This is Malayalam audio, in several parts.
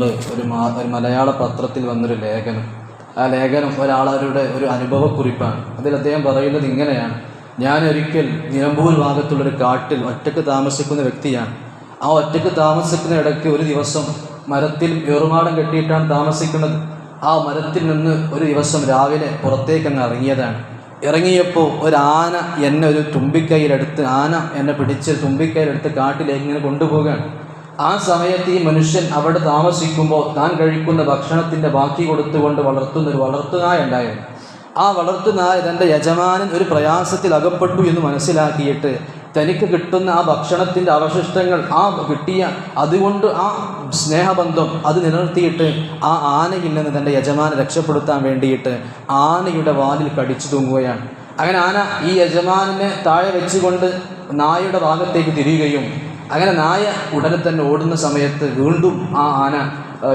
മുമ്പ് ഒരു മാ ഒരു മലയാള പത്രത്തിൽ വന്നൊരു ലേഖനം. ആ ലേഖനം ഒരാളവരുടെ ഒരു അനുഭവക്കുറിപ്പാണ്. അതിൽ അദ്ദേഹം പറയുന്നത് ഇങ്ങനെയാണ്. ഞാൻ ഒരിക്കൽ നിലമ്പൂർ ഭാഗത്തുള്ളൊരു കാട്ടിൽ ഒറ്റയ്ക്ക് താമസിക്കുന്ന വ്യക്തിയാണ്. ആ ഒറ്റയ്ക്ക് താമസിക്കുന്ന ഇടയ്ക്ക് ഒരു ദിവസം മരത്തിൽ ഏറുമാടം കെട്ടിയിട്ടാണ് താമസിക്കുന്നത്. ആ മരത്തിൽ നിന്ന് ഒരു ദിവസം രാവിലെ പുറത്തേക്ക് അങ്ങ് ഇറങ്ങിയതാണ്. ഇറങ്ങിയപ്പോൾ ഒരു ആന എന്നെ ഒരു തുമ്പിക്കൈയിലെടുത്ത് ആന എന്നെ പിടിച്ച് തുമ്പിക്കൈയിലെടുത്ത് കാട്ടിലേക്ക് ഇങ്ങനെ കൊണ്ടുപോവുകയാണ്. ആ സമയത്ത് ഈ മനുഷ്യൻ അവിടെ താമസിക്കുമ്പോൾ താൻ കഴിക്കുന്ന ഭക്ഷണത്തിന്റെ ബാക്കി കൊടുത്തുകൊണ്ട് വളർത്തുന്ന ഒരു വളർത്തുനായ ഉണ്ടായിരുന്നു ആ വളർത്തുനായ തന്റെ യജമാനൻ ഒരു പ്രയാസത്തിൽ അകപ്പെട്ടു എന്ന് മനസ്സിലാക്കിയിട്ട് തനിക്ക് കിട്ടുന്ന ആ ഭക്ഷണത്തിന്റെ അവശിഷ്ടങ്ങൾ ആ കിട്ടിയ അതുകൊണ്ട് ആ സ്നേഹബന്ധം അത് നിലനിർത്തിയിട്ട് ആ ആനയിൽ നിന്ന് തന്റെ യജമാനെ രക്ഷപ്പെടുത്താൻ വേണ്ടിയിട്ട് ആനയുടെ വാലിൽ കടിച്ചു തൂങ്ങുകയാണ്. അങ്ങനെ ആന ഈ യജമാനെ താഴെ വെച്ചുകൊണ്ട് നായയുടെ ഭാഗത്തേക്ക് തിരിയുകയും അങ്ങനെ നായ ഉടനെ തന്നെ ഓടുന്ന സമയത്ത് വീണ്ടും ആ ആന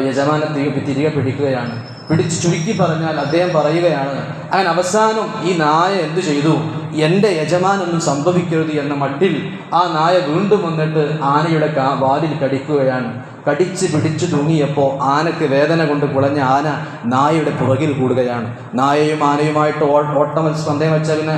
യജമാനെ തിരികെ പിടിക്കുകയാണ്. പിടിച്ച് ചുരുക്കി പറഞ്ഞാൽ അദ്ദേഹം പറയുകയാണ് അങ്ങനെ അവസാനം ഈ നായ എന്തു ചെയ്തു? എന്റെ യജമാനൊന്നും സംഭവിക്കരുത് എന്ന മട്ടിൽ ആ നായ വീണ്ടും വന്നിട്ട് ആനയുടെ കാ വാലിൽ കടിക്കുകയാണ്. കടിച്ച് പിടിച്ച് തൂങ്ങിയപ്പോൾ ആനയ്ക്ക് വേദന കൊണ്ട് കുളഞ്ഞ ആന നായയുടെ പുറകിൽ കൂടുകയാണ്. നായയും ആനയുമായിട്ട് ഓ ഓട്ടം പന്തയം വെച്ചാൽ പിന്നെ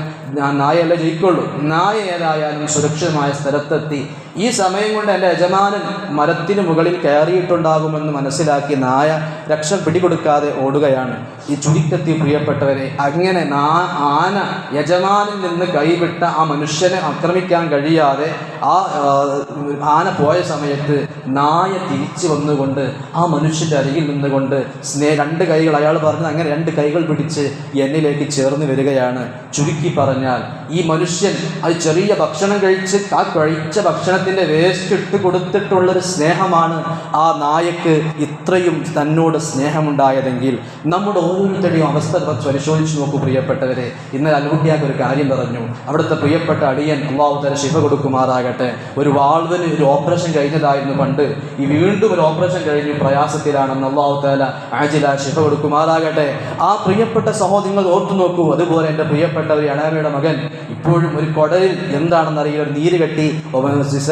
നായയല്ല ജയിക്കുള്ളൂ. നായ ഏതായാലും സുരക്ഷിതമായ സ്ഥലത്തെത്തി ഈ സമയം കൊണ്ട് എന്റെ യജമാനൻ മരത്തിന് മുകളിൽ കയറിയിട്ടുണ്ടാകുമെന്ന് മനസ്സിലാക്കി നായ രക്ഷ പിടികൊടുക്കാതെ ഓടുകയാണ്. ഈ ചുരുക്കത്തിൽ പ്രിയപ്പെട്ടവരെ അങ്ങനെ നാ ആന യജമാനിൽ നിന്ന് കൈവിട്ട ആ മനുഷ്യനെ ആക്രമിക്കാൻ കഴിയാതെ ആ ആന പോയ സമയത്ത് നായ തിരിച്ചു വന്നുകൊണ്ട് ആ മനുഷ്യന്റെ അരികിൽ നിന്നുകൊണ്ട് സ്നേ രണ്ട് കൈകൾ അയാൾ പറഞ്ഞത് അങ്ങനെ രണ്ട് കൈകൾ പിടിച്ച് എന്നിലേക്ക് ചേർന്ന് വരികയാണ്. ചുരുക്കി പറഞ്ഞാൽ ഈ മനുഷ്യൻ അത് ചെറിയ ഭക്ഷണം കഴിച്ച് ആ കഴിച്ച ഭക്ഷണത്തിന്റെ വേസ്റ്റ് ഇട്ട് കൊടുത്തിട്ടുള്ളൊരു സ്നേഹമാണ് ആ നായക്ക് ഇത്രയും തന്നോട് സ്നേഹമുണ്ടായതെങ്കിൽ നമ്മുടെ ഓരോരുത്തരുടെയും അവസ്ഥ പരിശോധിച്ച് നോക്കൂ പ്രിയപ്പെട്ടവരെ. ഇന്നലെ അൽകുട്ടിയാക്ക് ഒരു കാര്യം പറഞ്ഞു. അവിടുത്തെ പ്രിയപ്പെട്ട അടിയൻ അള്ളാഹു ശിവ കൊടുക്കുമാറാകട്ടെ. ഒരു വാൾവിന് ഒരു ഓപ്പറേഷൻ കഴിഞ്ഞതായിരുന്നു പണ്ട്. ഈ വീണ്ടും ഒരു ഓപ്പറേഷൻ കഴിഞ്ഞ് പ്രയാസത്തിലാണെന്ന് അള്ളാഹു താല ആജില ശിഫ കൊടുക്കുമാറാകട്ടെ. ആ പ്രിയപ്പെട്ട സഹോദരങ്ങൾ ഓർത്തു നോക്കൂ. അതുപോലെ എന്റെ പ്രിയപ്പെട്ട ഒരു അണാമയുടെ മകൻ ഇപ്പോഴും ഒരു കൊടലിൽ എന്താണെന്ന് അറിയില്ല ഒരു നീര് കെട്ടി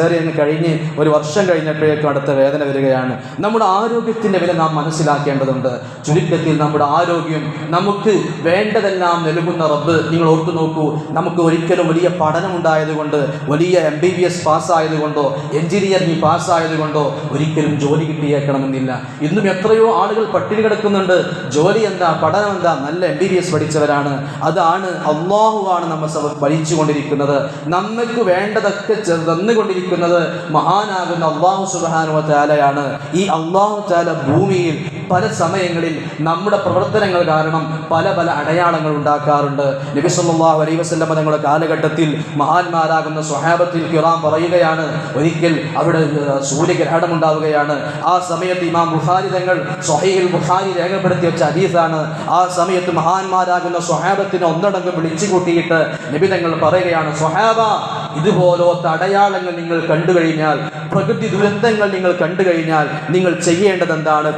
സിസേറിയൻ കഴിഞ്ഞ് ഒരു വർഷം കഴിഞ്ഞപ്പോഴേക്കും അടുത്ത വേദന വരികയാണ്. നമ്മുടെ ആരോഗ്യത്തിന്റെ വില നാം മനസ്സിലാക്കേണ്ടതുണ്ട്. ചുരുക്കത്തിൽ നമ്മുടെ ആരോഗ്യം നമുക്ക് വേണ്ടതെല്ലാം നൽകുന്ന റബ്ബ്. നിങ്ങൾ ഓർത്തു നോക്കൂ നമുക്ക് ഒരിക്കലും വലിയ പഠനം ഉണ്ടായതുകൊണ്ട് വലിയ എം ബി ബി എസ് പാസ്സായതുകൊണ്ടോ എഞ്ചിനീയറിംഗ് പാസ്സായതുകൊണ്ടോ ഒരിക്കലും ജോലി കിട്ടിയേക്കണമെന്നില്ല. ഇന്നും എത്രയോ ആളുകൾ പട്ടിണി കിടക്കുന്നുണ്ട്. ജോലി എന്താ പഠനം എന്താ? നല്ല എം ബി ബി എസ് പഠിച്ചവരാണ്. അതാണ് അള്ളാഹുവാണ് നമ്മെ പഠിച്ചുകൊണ്ടിരിക്കുന്നത് നമുക്ക് വേണ്ടതൊക്കെ ചെ- തന്നുകൊണ്ടിരിക്കുന്നത് മഹാനാകുന്ന അള്ളാഹു സുബാനുവ താലയാണ് ഈ അള്ളാഹു താല ഭൂമിയിൽ പല സമയങ്ങളിൽ നമ്മുടെ പ്രവർത്തനങ്ങൾ കാരണം പല പല അടയാളങ്ങൾ ഉണ്ടാക്കാറുണ്ട്. നബി സല്ലല്ലാഹു അലൈഹി വസല്ലം തങ്ങളുടെ കാലഘട്ടത്തിൽ മഹാന്മാരാകുന്ന സ്വഹാബത്തിൽ കിറാം പറയുകയാണ് ഒരിക്കൽ അവിടെ സൂര്യഗ്രഹണം ഉണ്ടാവുകയാണ്. ആ സമയത്ത് ഇമാം ബുഖാരി തങ്ങൾ സ്വഹീൽ ബുഖാരി രേഖപ്പെടുത്തി വെച്ച ഹദീസാണ്. ആ സമയത്ത് മഹാന്മാരാകുന്ന സ്വഹാബത്തിനെ ഒന്നടങ്കം വിളിച്ചു കൂട്ടിയിട്ട് നബി തങ്ങൾ പറയുകയാണ് സ്വഹാബ ഇതുപോലത്തെ അടയാളങ്ങൾ നിങ്ങൾ കണ്ടു കഴിഞ്ഞാൽ പ്രകൃതി ദുരന്തങ്ങൾ നിങ്ങൾ കണ്ടു കഴിഞ്ഞാൽ നിങ്ങൾ ചെയ്യേണ്ടത് എന്താണ്.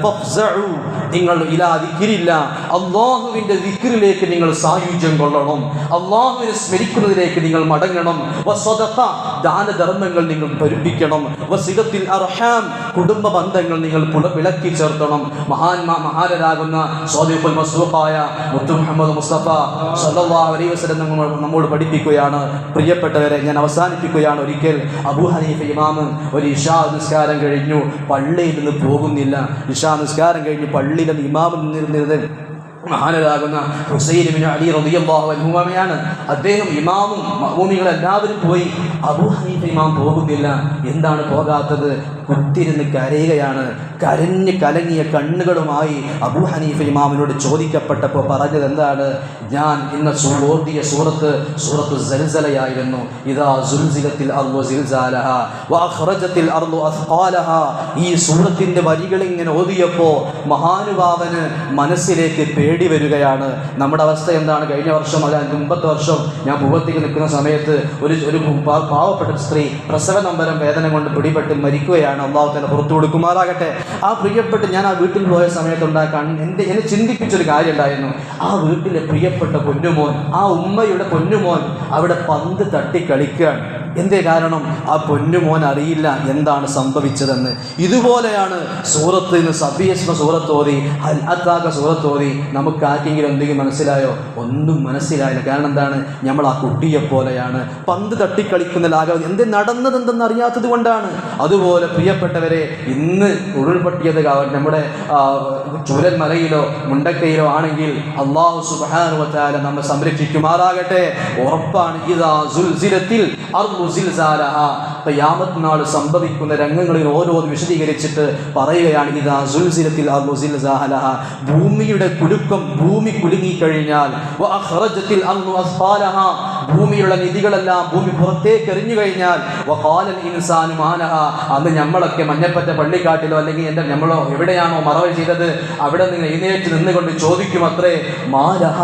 നിങ്ങൾ ഇലാ ദിക്കിരില്ല അള്ളാഹുവിന്റെ ദിക്കിലേക്ക് നിങ്ങൾ സായുജ്യം കൊള്ളണം. അള്ളാഹുവിനെ സ്മരിക്കുന്നതിലേക്ക് നിങ്ങൾ മടങ്ങണം. വസ്വദഖ. ദാനധർമ്മങ്ങൾ നിങ്ങൾ പരിപ്പിക്കണം. വസികത്തിൽ അർഹാം കുടുംബ ബന്ധങ്ങൾ നിങ്ങൾ വിളക്കി ചേർത്തണം മഹാന്മാ മഹാരരാകുന്ന സ്വാദിഫുൽ മസ്റൂഖായ മുത്തു മുഹമ്മദ് മുസ്തഫ അലൈഹി വസല്ലം നമ്മോട് പഠിപ്പിക്കുകയാണ്. പ്രിയപ്പെട്ടവരെ ഞാൻ അവസാനിപ്പിക്കുകയാണ് ഒരിക്കൽ. അബൂ ഹനീഫ് ഇമാമ് ഒരു ഇഷാ നിസ്കാരം കഴിഞ്ഞു. പള്ളിയിൽ നിന്ന് പോകുന്നില്ല. ഇഷാ നിസ്കാരം കഴിഞ്ഞു പള്ളിയിൽ നിന്ന് ഇമാമ് നിന്നിരുന്നത് മഹാനരാകുന്ന ഹുസൈൻ അലി അൻഹുമയാണ്. അദ്ദേഹം ഇമാമും മഹൂമികളെല്ലാവരും പോയി അബൂ ഹനീഫ ഇമാം പോകുന്നില്ല. എന്താണ് പോകാത്തത്? കുത്തിരുന്ന് കരയുകയാണ്. കരഞ്ഞ് കലങ്ങിയ കണ്ണുകളുമായി അബു ഹനീഫ ഇമാമിനോട് ചോദിക്കപ്പെട്ടപ്പോൾ പറഞ്ഞത് എന്താണ്? ഞാൻ ഇന്ന് ഓർത്തിയ സൂറത്ത് സൂറത്ത് സൽസലയായിരുന്നു. ഇതാ സുൽസിലത്തിൽ അർളു സിൽസാലഹ വാഹ്റജത്തിൽ അർളു അസ്ഖാലഹ. ഈ സൂറത്തിന്റെ വരികൾ ഇങ്ങനെ ഓതിയപ്പോൾ മഹാനുഭാവന് മനസ്സിലേക്ക് പേടി വരികയാണ്. നമ്മുടെ അവസ്ഥ എന്താണ്? കഴിഞ്ഞ വർഷം അല്ല മുമ്പത്തെ വർഷം ഞാൻ ഭൂപത്തേക്ക് നിൽക്കുന്ന സമയത്ത് ഒരു ഒരു പാവപ്പെട്ട സ്ത്രീ പ്രസവ നമ്പരം വേദന കൊണ്ട് പിടിപെട്ട് മരിക്കുകയാണ്. അള്ളാഹു തന്നെ പുറത്തു കൊടുക്കുമാറാകട്ടെ. ആ പ്രിയപ്പെട്ട് ഞാൻ ആ വീട്ടിൽ പോയ സമയത്തുണ്ടാക്കാൻ എന്റെ എന്നെ ചിന്തിപ്പിച്ചൊരു കാര്യം ഉണ്ടായിരുന്നു ആ വീട്ടിലെ പ്രിയപ്പെട്ട പൊന്നുമോൻ ആ ഉമ്മയുടെ പൊന്നുമോൻ അവിടെ പന്ത് തട്ടി കളിക്കുകയാണ്. എന്തേ കാരണം? ആ പൊന്നുമോൻ അറിയില്ല എന്താണ് സംഭവിച്ചതെന്ന്. ഇതുപോലെയാണ് സൂറത്ത് നിന്ന് സബിയസ്മ സൂറത്ത് ഓതി അൽ അത്താക്ക സൂറത്ത് ഓതി. നമുക്ക് ആർക്കെങ്കിലും എന്തെങ്കിലും മനസ്സിലായോ? ഒന്നും മനസ്സിലായില്ല. കാരണം എന്താണ്? നമ്മൾ ആ കുട്ടിയെ പോലെയാണ്. പന്ത് തട്ടിക്കളിക്കുന്ന ലാഘവം. എന്ത് നടന്നത് എന്തെന്ന് അറിയാത്തത് കൊണ്ടാണ്. അതുപോലെ പ്രിയപ്പെട്ടവരെ ഇന്ന് ഉരുൾപൊട്ടിയത് നമ്മുടെ ചൂരൽ മുണ്ടക്കയിലോ ആണെങ്കിൽ അള്ളാഹു സുബാനുവത്താല നമ്മെ സംരക്ഷിക്കുമാറാകട്ടെ. ഉറപ്പാണ്. ഇതാ സുൽസിലത്തിൽ അർളു സിൽസാലഹ. ഖിയാമത്ത് നാൾ സംഭവിക്കുന്ന രംഗങ്ങളിൽ ഓരോ വിശദീകരിച്ചിട്ട് പറയുകയാണ് ഇതാ സുൽസിലത്തിൽ. ഭൂമിയുടെ കുലുക്കം ഭൂമി കുലുങ്ങിക്കഴിഞ്ഞാൽ ഭൂമിയുള്ള നിധികളെല്ലാം ഭൂമി പുറത്തേക്ക് എറിഞ്ഞു കഴിഞ്ഞാൽ. അന്ന് നമ്മളൊക്കെ മഞ്ഞപ്പറ്റ പള്ളിക്കാട്ടിലോ അല്ലെങ്കിൽ എന്റെ നമ്മളോ എവിടെയാണോ മറവ് ചെയ്തത് അവിടെ നിങ്ങൾ എഴുന്നേറ്റ് നിന്നുകൊണ്ട് ചോദിക്കും അത്രേ മാലഹ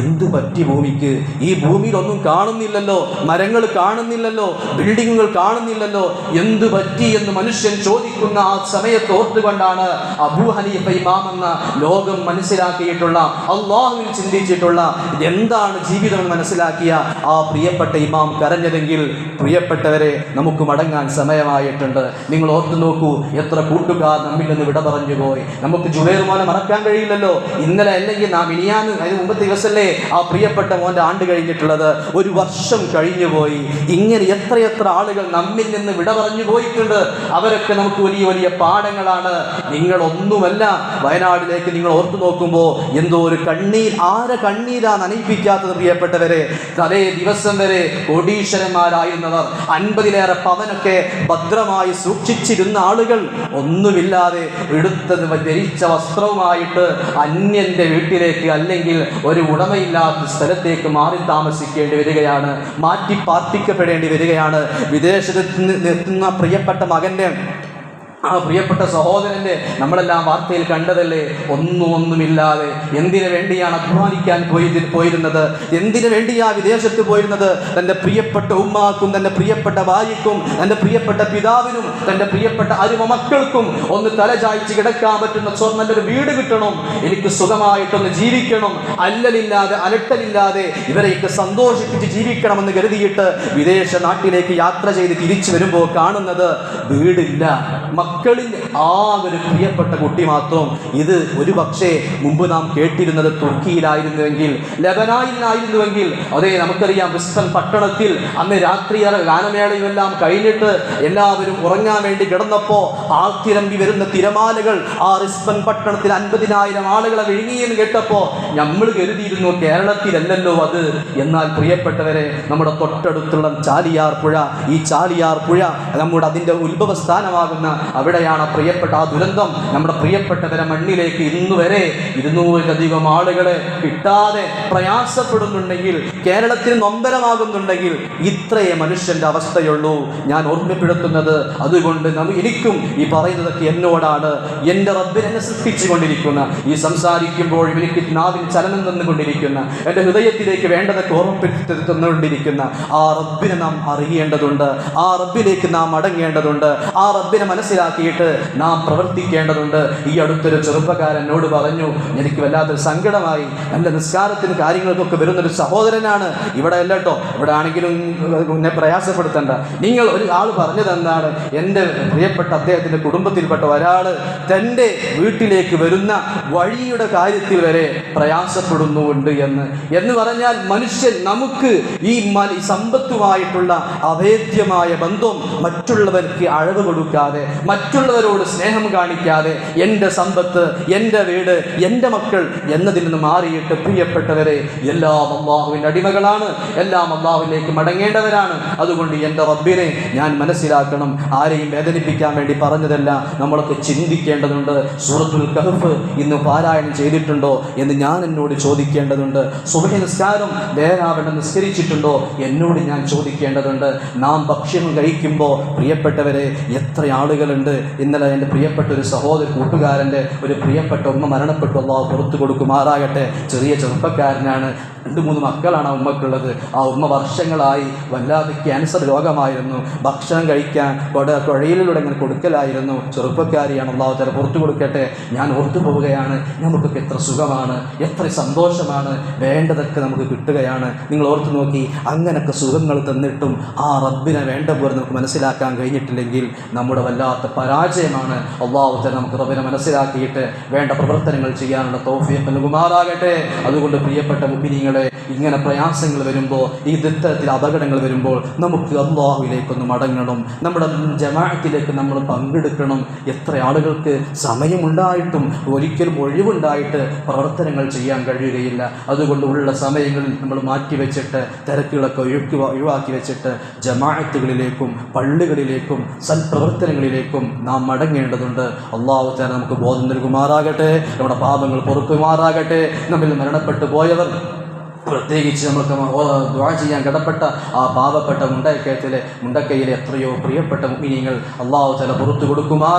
എന്ത് പറ്റി ഭൂമിക്ക് ഈ ഭൂമിയിൽ ഒന്നും കാണുന്നില്ലല്ലോ മരങ്ങൾ കാണുന്നില്ലല്ലോ ബിൽഡിങ്ങുകൾ കാണുന്നില്ലല്ലോ എന്ത് പറ്റി എന്ന് മനുഷ്യൻ ചോദിക്കുന്ന ആ സമയത്ത് ഓർത്തുകൊണ്ടാണ് അബൂ ഹനീഫ ഇമാം എന്ന ലോകം മനസ്സിലാക്കിയിട്ടുള്ള അള്ളാഹുവിൽ ചിന്തിച്ചിട്ടുള്ള എന്താണ് ജീവിതം മനസ്സിലാക്കിയ ആ പ്രിയപ്പെട്ട ഇമാം കരഞ്ഞതെങ്കിൽ പ്രിയപ്പെട്ടവരെ നമുക്ക് മടങ്ങാൻ സമയമായിട്ടുണ്ട്. നിങ്ങൾ ഓർത്തു നോക്കൂ എത്ര കൂട്ടുകാർ നമ്മിൽ നിന്ന് വിട പറഞ്ഞു പോയി. നമുക്ക് ജുബൈർ മറക്കാൻ കഴിയില്ലല്ലോ. ഇന്നലെ അല്ലെങ്കിൽ നാം ഇനിയാന്ന് അതിന് മുമ്പത്തെ ദിവസമല്ലേ ആ പ്രിയപ്പെട്ട മോന്റെ ആണ്ട് കഴിഞ്ഞിട്ടുള്ളത്. ഒരു വർഷം കഴിഞ്ഞു പോയി. ഇങ്ങനെ എത്രയെത്ര ആളുകൾ നമ്മിൽ നിന്ന് വിട പറഞ്ഞു പോയിട്ടുണ്ട്. അവരൊക്കെ നമുക്ക് വലിയ വലിയ പാഠങ്ങളാണ്. നിങ്ങൾ ഒന്നുമല്ല വയനാടിലേക്ക് നിങ്ങൾ ഓർത്തു നോക്കുമ്പോൾ എന്തോ ഒരു കണ്ണീർ ആരെ കണ്ണീരാ നനയിപ്പിക്കാത്തത് പ്രിയപ്പെട്ടവരെ? തലേ ദിവസം വരെ കോടീശ്വരന്മാരായിരുന്നവർ. അൻപതിലേറെ പവനൊക്കെ ഭദ്രമായി സൂക്ഷിച്ചിരുന്ന ആളുകൾ ഒന്നുമില്ലാതെ എടുത്തത് ധരിച്ച വസ്ത്രവുമായിട്ട് അന്യന്റെ വീട്ടിലേക്ക് അല്ലെങ്കിൽ ഒരു ഉടമയില്ലാത്ത സ്ഥലത്തേക്ക് മാറി താമസിക്കേണ്ടി വരികയാണ്. മാറ്റി പാർപ്പിക്കപ്പെടേണ്ടി വരികയാണ്. വിദേശത്ത് എത്തുന്ന പ്രിയപ്പെട്ട മകന്റെ ആ പ്രിയപ്പെട്ട സഹോദരന്റെ നമ്മളെല്ലാം വാർത്തയിൽ കണ്ടതല്ലേ? ഒന്നും ഒന്നുമില്ലാതെ എന്തിനു വേണ്ടിയാണ് അധ്വാനിക്കാൻ പോയി പോയിരുന്നത്? എന്തിനു വേണ്ടിയാ വിദേശത്ത് പോയിരുന്നത്? തന്റെ പ്രിയപ്പെട്ട ഉമ്മാക്കും തന്റെ പ്രിയപ്പെട്ട ഭാര്യക്കും തന്റെ പ്രിയപ്പെട്ട പിതാവിനും തന്റെ പ്രിയപ്പെട്ട അരുമ മക്കൾക്കും ഒന്ന് തലചായ്ച്ച് കിടക്കാൻ പറ്റുന്ന നല്ലൊരു വീട് കിട്ടണം. എനിക്ക് സുഖമായിട്ടൊന്ന് ജീവിക്കണം. അല്ലലില്ലാതെ അലട്ടലില്ലാതെ ഇവരെയൊക്കെ സന്തോഷിപ്പിച്ച് ജീവിക്കണമെന്ന് കരുതിയിട്ട് വിദേശ നാട്ടിലേക്ക് യാത്ര ചെയ്ത് തിരിച്ചു വരുമ്പോൾ കാണുന്നത് വീടില്ല. മക്കളിൽ ആ ഒരു പ്രിയപ്പെട്ട കുട്ടി മാത്രം ഇത് ഒരു പക്ഷേ മുമ്പ് നാം കേട്ടിരുന്നത് തുർക്കിയിലായിരുന്നുവെങ്കിൽ ലബനായിലായിരുന്നുവെങ്കിൽ അതേ നമുക്കറിയാം ക്രിസ്തൻ പട്ടണത്തിൽ അന്ന് രാത്രി ഗാനമേളയുമെല്ലാം കഴിഞ്ഞിട്ട് എല്ലാവരും ഉറങ്ങാൻ വേണ്ടി കിടന്നപ്പോൾ ആർത്തിരമ്പി വരുന്ന തിരമാലകൾ ആ റിസ്ബൻ പട്ടണത്തിൽ അൻപതിനായിരം ആളുകളെ വിഴുങ്ങിയെന്ന് കേട്ടപ്പോൾ നമ്മൾ കരുതിയിരുന്നു കേരളത്തിലല്ലല്ലോ അത്. എന്നാൽ പ്രിയപ്പെട്ടവരെ നമ്മുടെ തൊട്ടടുത്തുള്ള ചാലിയാർ പുഴ ഈ ചാലിയാർ പുഴ നമ്മുടെ അതിന്റെ ഉത്ഭവ സ്ഥാനമാകുന്ന അവിടെയാണ് പ്രിയപ്പെട്ട ആ ദുരന്തം. നമ്മുടെ പ്രിയപ്പെട്ടവരെ മണ്ണിലേക്ക് ഇന്ന് വരെ ഇരുന്നൂറിലധികം ആളുകളെ കിട്ടാതെ പ്രയാസപ്പെടുന്നുണ്ടെങ്കിൽ കേരളത്തിൽ നൊമ്പരമാകുന്നുണ്ടെങ്കിൽ ഇത്രയേ മനുഷ്യന്റെ അവസ്ഥയുള്ളൂ. ഞാൻ ഓർമ്മപ്പെടുത്തുന്നത് അതുകൊണ്ട് എനിക്കും ഈ പറയുന്നതൊക്കെ എന്നോടാണ്. എന്റെ റബ്ബിനെ എന്നെ സൃഷ്ടിച്ചുകൊണ്ടിരിക്കുന്ന ഈ സംസാരിക്കുമ്പോൾ എനിക്ക് നാവിൽ ചലനം നിന്നുകൊണ്ടിരിക്കുന്ന എന്റെ ഹൃദയത്തിലേക്ക് വേണ്ടതൊക്കെ ഓർമ്മപ്പെടുത്തുന്നുകൊണ്ടിരിക്കുന്ന ആ റബ്ബിനെ നാം അറിയേണ്ടതുണ്ട്. ആ റബ്ബിലേക്ക് നാം അടങ്ങേണ്ടതുണ്ട്. ആ റബ്ബിനെ മനസ്സിലാക്കിയിട്ട് നാം പ്രവർത്തിക്കേണ്ടതുണ്ട്. ഈ അടുത്തൊരു ചെറുപ്പക്കാരനോട് പറഞ്ഞു എനിക്ക് വല്ലാത്തൊരു സങ്കടമായി. എന്റെ നിസ്കാരത്തിന് കാര്യങ്ങൾക്കൊക്കെ വരുന്നൊരു സഹോദരനാണ്. ഇവിടെ അല്ല കേട്ടോ ഇവിടെ ആണെങ്കിലും എന്നെ പ്രയാസപ്പെടുത്തണ്ട. നിങ്ങൾ ഒരു ആൾ പറഞ്ഞത് എന്താണ്? എന്റെ പ്രിയപ്പെട്ട അദ്ദേഹത്തിന്റെ കുടുംബത്തിൽപ്പെട്ട ഒരാൾ തന്റെ വീട്ടിലേക്ക് വരുന്ന വഴിയുടെ കാര്യത്തിൽ വരെ പ്രയാസപ്പെടുന്നുണ്ട് എന്ന്. എന്ന് പറഞ്ഞാൽ മനുഷ്യൻ നമുക്ക് ഈ സമ്പത്തുമായിട്ടുള്ള അഭേദ്യമായ ബന്ധം മറ്റുള്ളവർക്ക് അഴവ് കൊടുക്കാതെ മറ്റുള്ളവരോട് സ്നേഹം കാണിക്കാതെ എന്റെ സമ്പത്ത് എന്റെ വീട് എന്റെ മക്കൾ എന്നതിൽ നിന്ന് മാറിയിട്ട് പ്രിയപ്പെട്ടവരെ എല്ലാം അള്ളാഹുവിന്റെ അടിമകളാണ്. എല്ലാം അള്ളാഹുവിലേക്ക് മടങ്ങേണ്ടവരാണ്. അതുകൊണ്ട് എന്റെ റബ്ബിനെ ഞാൻ മനസ്സിലാക്കണം. ആരെയും വേദനിപ്പിക്കാൻ വേണ്ടി പറഞ്ഞതല്ല നമ്മളൊക്കെ ചിന്തിക്കേണ്ടതുണ്ട്. സൂറത്തുൽ കഹഫ് ഇന്ന് പാരായണം ചെയ്തിട്ടുണ്ടോ എന്ന് ഞാൻ എന്നോട് ചോദിക്കേണ്ടതുണ്ട്. സുബഹ നിസ്കാരം വേനാവിടെ നിസ്കരിച്ചിട്ടുണ്ടോ എന്നോട് ഞാൻ ചോദിക്കേണ്ടതുണ്ട്. നാം ഭക്ഷ്യം കഴിക്കുമ്പോൾ പ്രിയപ്പെട്ടവരെ എത്ര ആളുകളുണ്ട് ഓർമ്മയുണ്ട് ഇന്നലെ എന്റെ പ്രിയപ്പെട്ട ഒരു സഹോദര കൂട്ടുകാരന്റെ ഒരു പ്രിയപ്പെട്ട ഉമ്മ മരണപ്പെട്ടു. അള്ളാഹു പുറത്തു കൊടുക്കുമാറാകട്ടെ ചെറിയ ചെറുപ്പക്കാരനാണ്. രണ്ട് മൂന്ന് മക്കളാണ് ആ ഉമ്മക്കുള്ളത്. ആ ഉമ്മ വർഷങ്ങളായി വല്ലാതെ ക്യാൻസർ രോഗമായിരുന്നു. ഭക്ഷണം കഴിക്കാൻ കൊട കുഴയിലൂടെ ഇങ്ങനെ കൊടുക്കലായിരുന്നു. ചെറുപ്പക്കാരിയാണ്. അള്ളാഹു തല പുറത്തു കൊടുക്കട്ടെ. ഞാൻ ഓർത്തു പോവുകയാണ്. നമുക്കൊക്കെ എത്ര സുഖമാണ്. എത്ര സന്തോഷമാണ്. വേണ്ടതൊക്കെ നമുക്ക് കിട്ടുകയാണ്. നിങ്ങൾ ഓർത്തു നോക്കി അങ്ങനൊക്കെ സുഖങ്ങൾ തന്നിട്ടും ആ റബ്ബിനെ വേണ്ട പോലെ നമുക്ക് മനസ്സിലാക്കാൻ കഴിഞ്ഞിട്ടില്ലെങ്കിൽ നമ്മുടെ വല്ലാത്ത പരാജയമാണ്. അള്ളാഹു തല നമുക്ക് റബിനെ മനസ്സിലാക്കിയിട്ട് വേണ്ട പ്രവർത്തനങ്ങൾ ചെയ്യാനുള്ള തോഫിയൊക്കെ നൽകുമാറാകട്ടെ. അതുകൊണ്ട് പ്രിയപ്പെട്ട മുബിനികളെ ഇങ്ങനെ പ്രയാസങ്ങൾ വരുമ്പോൾ ഈ ദുത്തരത്തിൽ അപകടങ്ങൾ വരുമ്പോൾ നമുക്ക് അള്ളാഹുവിലേക്കൊന്ന് മടങ്ങണം. നമ്മുടെ ജമാഅത്തിലേക്ക് നമ്മൾ പങ്കെടുക്കണം. എത്ര ആളുകൾക്ക് സമയമുണ്ടായിട്ടും ഒരിക്കലും ഒഴിവുണ്ടായിട്ട് പ്രവർത്തനങ്ങൾ ചെയ്യാൻ കഴിയുകയില്ല. അതുകൊണ്ട് ഉള്ള സമയങ്ങളിൽ നമ്മൾ മാറ്റിവെച്ചിട്ട് തിരക്കുകളൊക്കെ ഒഴുക്കി ഒഴിവാക്കി വെച്ചിട്ട് ജമാഅത്തുകളിലേക്കും പള്ളികളിലേക്കും സൽപ്രവർത്തനങ്ങളിലേക്കും നാം മടങ്ങേണ്ടതുണ്ട്. അള്ളാഹു താല നമുക്ക് ബോധം നൽകുമാറാകട്ടെ. നമ്മുടെ പാപങ്ങൾ പൊറുക്കുമാറാകട്ടെ. നമ്മിൽ മരണപ്പെട്ടു പോയവർ പ്രത്യേകിച്ച് നമുക്ക് ദ്വാ ചെയ്യാൻ കടപ്പെട്ട ആ പാവപ്പെട്ട മുണ്ടക്കയത്തിലെ മുണ്ടക്കയിലെ എത്രയോ പ്രിയപ്പെട്ട മുഗ്നീങ്ങൾ അള്ളാഹു ചില പുറത്തു കൊടുക്കുമാർ